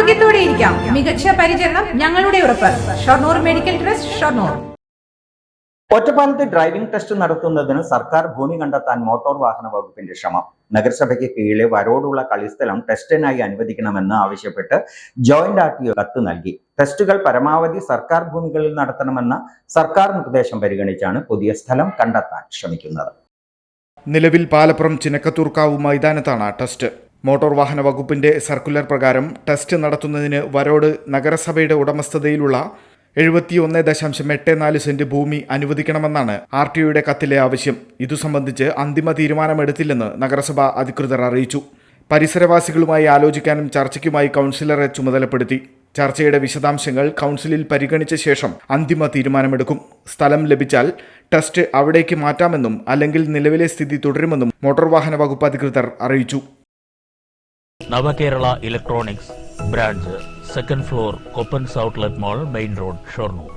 ആരോഗ്യത്തോടെ ഇരിക്കാം. മികച്ച പരിചരണം ഞങ്ങളുടെ ഉറപ്പ്. Shoranur medical trust Shoranur. ഒറ്റപ്പാലത്ത് ഡ്രൈവിംഗ് ടെസ്റ്റ് നടത്തുന്നതിന് സർക്കാർ ഭൂമി കണ്ടെത്താൻ മോട്ടോർ വാഹന വകുപ്പിന്റെ ശ്രമം. നഗരസഭയ്ക്ക് കീഴിലെ വരോടുള്ള കളിസ്ഥലം ടെസ്റ്റിനായി അനുവദിക്കണമെന്ന് ആവശ്യപ്പെട്ട് ജോയിന്റ് ആർ ടി കത്ത് നൽകി. ടെസ്റ്റുകൾ പരമാവധി സർക്കാർ ഭൂമികളിൽ നടത്തണമെന്ന സർക്കാർ നിർദ്ദേശം പരിഗണിച്ചാണ് പുതിയ സ്ഥലം കണ്ടെത്താൻ ശ്രമിക്കുന്നത്. നിലവിൽ പാലപ്പുറം ചിനക്കത്തൂർക്കാവ് മൈതാനത്താണ് ടെസ്റ്റ്. മോട്ടോർ വാഹന വകുപ്പിന്റെ സർക്കുലർ പ്രകാരം ടെസ്റ്റ് നടത്തുന്നതിന് വരോട് നഗരസഭയുടെ ഉടമസ്ഥതയിലുള്ള എഴുപത്തിയൊന്ന് ദശാംശം എട്ട് നാല് സെന്റ് ഭൂമി അനുവദിക്കണമെന്നാണ് ആർ ടി ഒയുടെ കത്തിലെ ആവശ്യം. ഇതു സംബന്ധിച്ച് അന്തിമ തീരുമാനമെടുത്തില്ലെന്ന് നഗരസഭ അധികൃതർ അറിയിച്ചു. പരിസരവാസികളുമായി ആലോചിക്കാനും ചർച്ചയ്ക്കുമായി കൗൺസിലറെ ചുമതലപ്പെടുത്തി. ചർച്ചയുടെ വിശദാംശങ്ങൾ കൗൺസിലിൽ പരിഗണിച്ച ശേഷം അന്തിമ തീരുമാനമെടുക്കും. സ്ഥലം ലഭിച്ചാൽ ടെസ്റ്റ് അവിടേക്ക് മാറ്റാമെന്നും അല്ലെങ്കിൽ നിലവിലെ സ്ഥിതി തുടരുമെന്നും മോട്ടോർ വാഹന വകുപ്പ് അധികൃതർ അറിയിച്ചു. Navakerala electronics branch second floor Koppans outlet mall main road Shoranur.